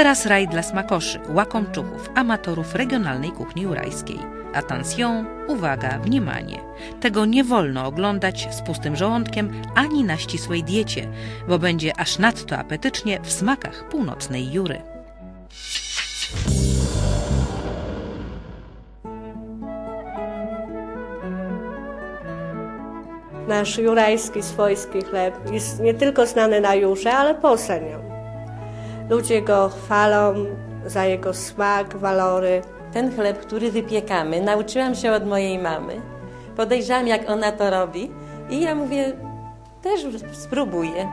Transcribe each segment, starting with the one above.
Teraz raj dla smakoszy, łakomczuchów, amatorów regionalnej kuchni jurajskiej. Attention, uwaga, wniemanie. Tego nie wolno oglądać z pustym żołądkiem ani na ścisłej diecie, bo będzie aż nadto apetycznie w smakach północnej Jury. Nasz jurajski swojski chleb jest nie tylko znany na Jurze, ale poza nią. Ludzie go chwalą za jego smak, walory. Ten chleb, który wypiekamy, nauczyłam się od mojej mamy. Podejrzałam, jak ona to robi i ja mówię, też spróbuję.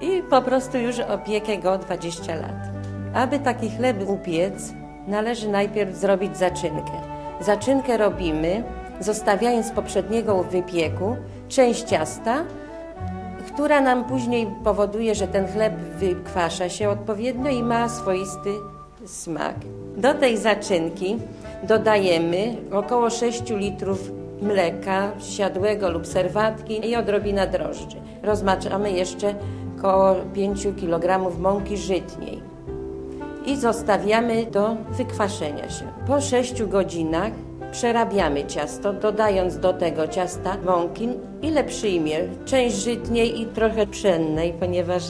I po prostu już opiekę go 20 lat. Aby taki chleb upiec, należy najpierw zrobić zaczynkę. Zaczynkę robimy, zostawiając z poprzedniego wypieku część ciasta, która nam później powoduje, że ten chleb wykwasza się odpowiednio i ma swoisty smak. Do tej zaczynki dodajemy około 6 litrów mleka siadłego lub serwatki i odrobina drożdży. Rozmaczamy jeszcze około 5 kg mąki żytniej i zostawiamy do wykwaszenia się. Po 6 godzinach przerabiamy ciasto, dodając do tego ciasta mąki, ile przyjmie. Część żytniej i trochę pszennej, ponieważ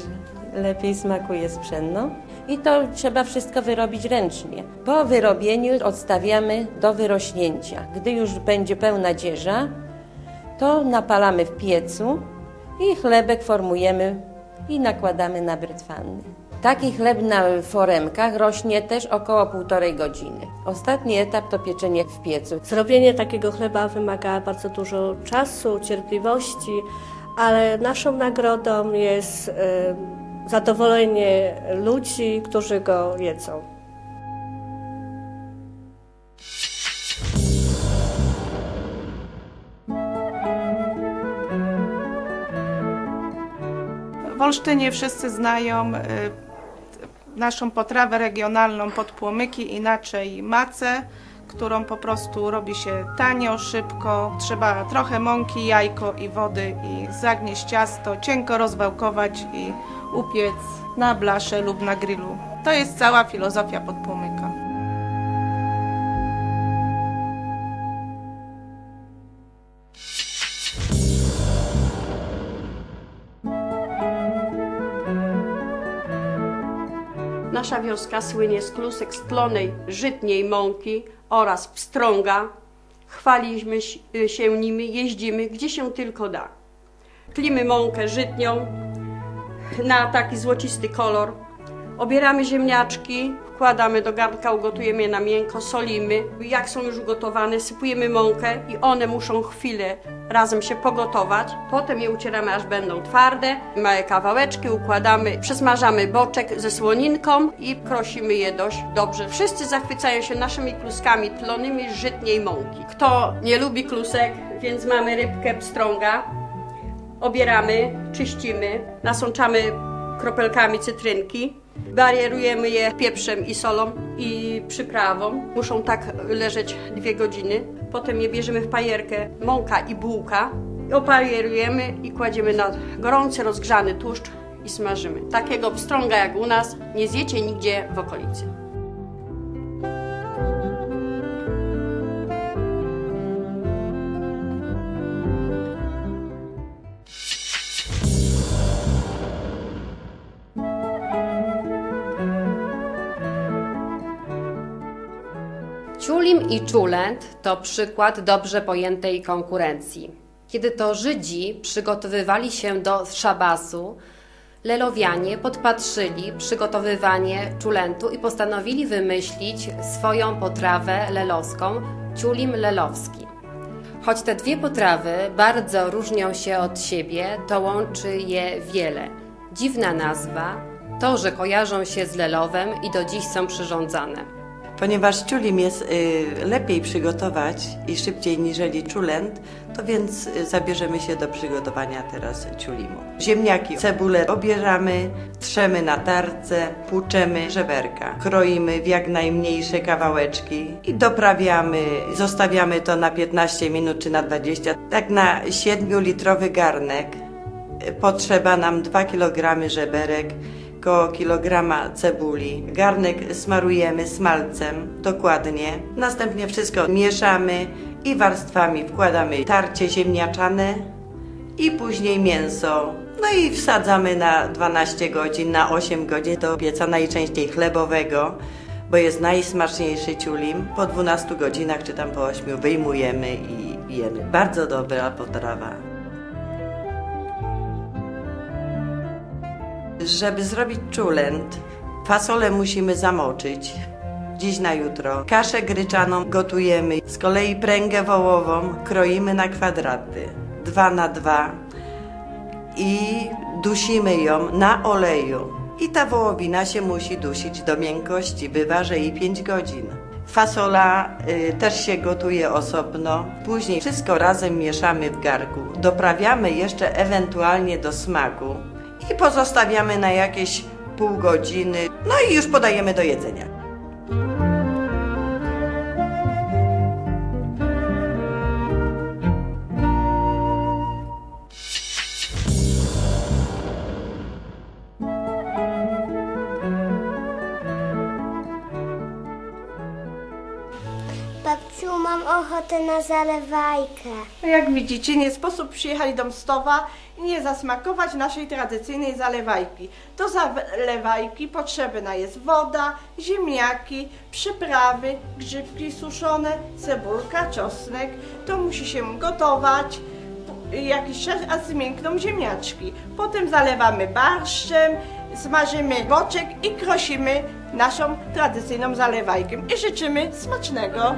lepiej smakuje z pszenną. I to trzeba wszystko wyrobić ręcznie. Po wyrobieniu odstawiamy do wyrośnięcia. Gdy już będzie pełna dzieża, to napalamy w piecu i chlebek formujemy i nakładamy na brytwanny. Taki chleb na foremkach rośnie też około półtorej godziny. Ostatni etap to pieczenie w piecu. Zrobienie takiego chleba wymaga bardzo dużo czasu, cierpliwości, ale naszą nagrodą jest y, zadowolenie ludzi, którzy go jedzą. W Olsztynie wszyscy znają y, naszą potrawę regionalną podpłomyki, inaczej macę, którą po prostu robi się tanio, szybko. Trzeba trochę mąki, jajko i wody i zagnieść ciasto, cienko rozwałkować i upiec na blasze lub na grillu. To jest cała filozofia podpłomyka. Nasza wioska słynie z klusek stlonej żytniej mąki oraz pstrąga. Chwaliliśmy się nimi, jeździmy gdzie się tylko da. Tlimy mąkę żytnią na taki złocisty kolor. Obieramy ziemniaczki, wkładamy do garnka, ugotujemy je na miękko, solimy. Jak są już ugotowane, sypujemy mąkę i one muszą chwilę razem się pogotować. Potem je ucieramy, aż będą twarde. Małe kawałeczki układamy, przesmażamy boczek ze słoninką i krosimy je dość dobrze. Wszyscy zachwycają się naszymi kluskami tlonymi z żytniej mąki. Kto nie lubi klusek, więc mamy rybkę pstrąga. Obieramy, czyścimy, nasączamy kropelkami cytrynki. Barierujemy je pieprzem i solą i przyprawą. Muszą tak leżeć dwie godziny. Potem je bierzemy w pajerkę, mąka i bułka. Oparierujemy i kładziemy na gorący, rozgrzany tłuszcz i smażymy. Takiego pstrąga jak u nas nie zjecie nigdzie w okolicy. Ciulim i czulent to przykład dobrze pojętej konkurencji. Kiedy to Żydzi przygotowywali się do szabasu, Lelowianie podpatrzyli przygotowywanie czulentu i postanowili wymyślić swoją potrawę lelowską, ciulim lelowski. Choć te dwie potrawy bardzo różnią się od siebie, to łączy je wiele. Dziwna nazwa, to, że kojarzą się z lelowem i do dziś są przyrządzane. Ponieważ ciulim jest y, lepiej przygotować i szybciej niżeli czulent, to więc y, zabierzemy się do przygotowania teraz ciulimu. Ziemniaki, cebulę obieramy, trzemy na tarce, płuczemy żeberka. Kroimy w jak najmniejsze kawałeczki i doprawiamy, zostawiamy to na 15 minut czy na 20. Tak na 7-litrowy garnek y, potrzeba nam 2 kg żeberek, koło kilograma cebuli. Garnek smarujemy smalcem dokładnie. Następnie wszystko mieszamy i warstwami wkładamy tarcie ziemniaczane i później mięso. No i wsadzamy na 12 godzin, na 8 godzin do pieca najczęściej chlebowego, bo jest najsmaczniejszy ciulim. Po 12 godzinach czy tam po 8 wyjmujemy i jemy. Bardzo dobra potrawa. Żeby zrobić czulent, fasolę musimy zamoczyć. Dziś na jutro. Kaszę gryczaną gotujemy. Z kolei pręgę wołową kroimy na kwadraty. Dwa na dwa. I dusimy ją na oleju. I ta wołowina się musi dusić do miękkości. Bywa, że i 5 godzin. Fasola y, też się gotuje osobno. Później wszystko razem mieszamy w garku. Doprawiamy jeszcze ewentualnie do smaku i pozostawiamy na jakieś pół godziny. No i już podajemy do jedzenia. Ochotę na zalewajkę. No jak widzicie, nie sposób przyjechać do Mstowa i nie zasmakować naszej tradycyjnej zalewajki. Do zalewajki potrzebna jest woda, ziemniaki, przyprawy, grzybki suszone, cebulka, czosnek. To musi się gotować jakiś czas, a zmiękną ziemniaczki. Potem zalewamy barszczem, smażymy boczek i krosimy naszą tradycyjną zalewajkę. I życzymy smacznego.